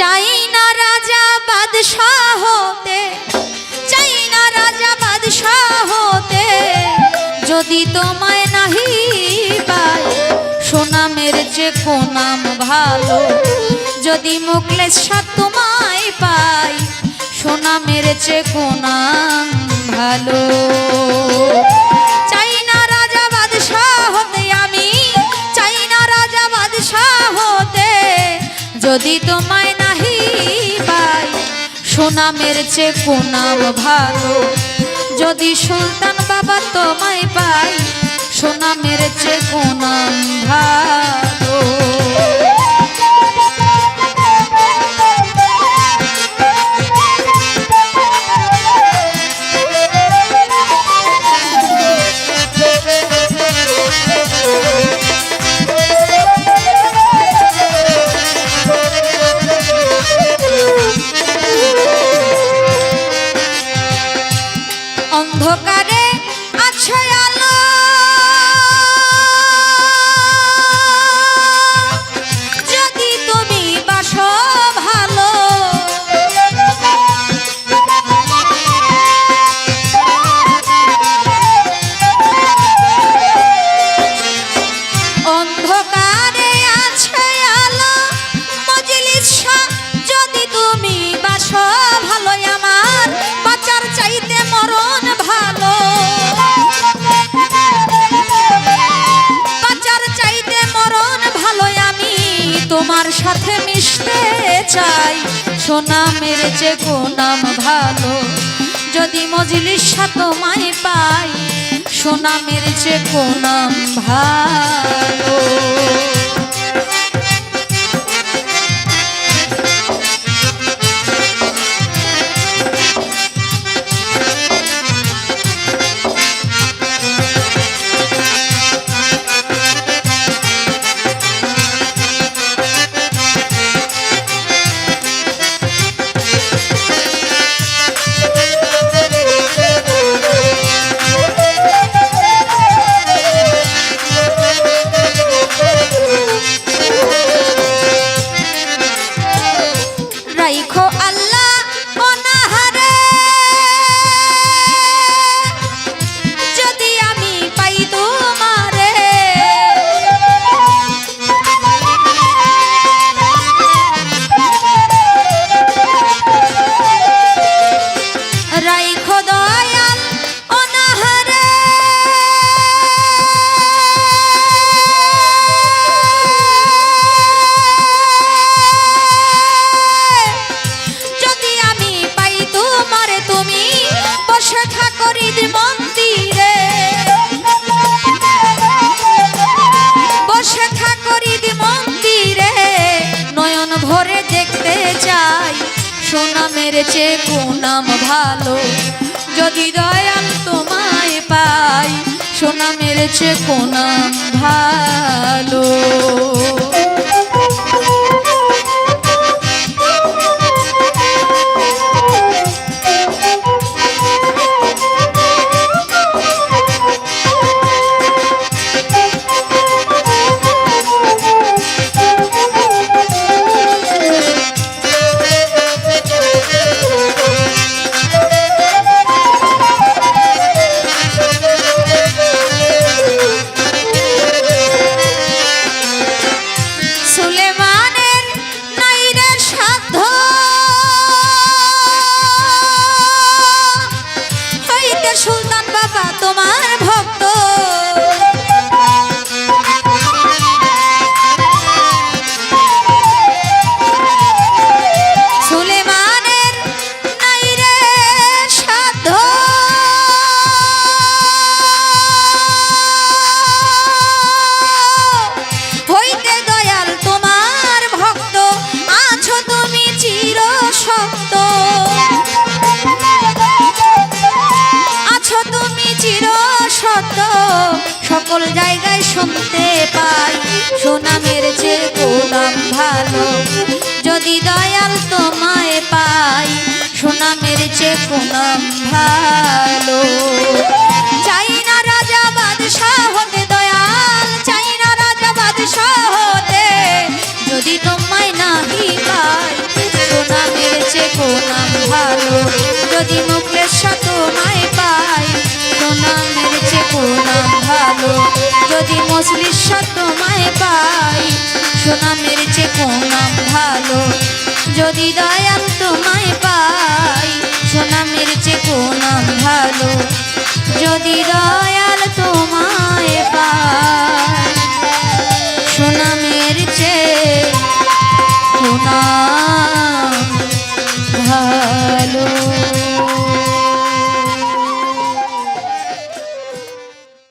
চাই না রাজা বাদশাহ হতে, চাই না রাজা বাদশাহ হতে। যদি তোমায় নাহি পাই সোনা মেরেছে কোনাম ভালো। যদি মুকলেশ সাত তোমায় পাই সোনা মেরেছে কোনাম ভালো। চাই না রাজা বাদশাহ হতে আমি, চাই না রাজা বাদশাহ হতে। যদি তোমায় নাহি সোনামের সোনা মেরেছে কোনাম ভালো। যদি সুলতান বাবা তোমায় পাই, সোনা মেরেছে কোনাম ভালো। তোমার সাথে মিশতে চাই। সোনা মেরে যে কোনাম ভালো। যদি মজলির সাথে মাই পাই, সোনা মেরেছে কোনাম ভালো। সোনা মেরেছে নাম ভালো। যদি দয়াল তোমায় পাই সোনামের মেরেছে নাম ভালো। সকল জায়গায় শুনতে পাই। সোনা মেরেছে গোলাম ভালো। যদি দয়াল তোমায় পাই, সোনা মেরেছে গোলাম ভালো। চাই না রাজা বাদশাহ হতে দয়াল, চাই না রাজা বাদশাহ হতে। যদি তোমায় নাহি পাই ভালো। যদি মুখলেশ্বর তোমায় পাই যদি মজলিস তোমায় পাই সোনামের চে নাম ভালো। যদি দয়াল তোমায় পাই সোনামের চে নাম ভালো। যদি দয়াল তোমায় পাই সোনামের চে নাম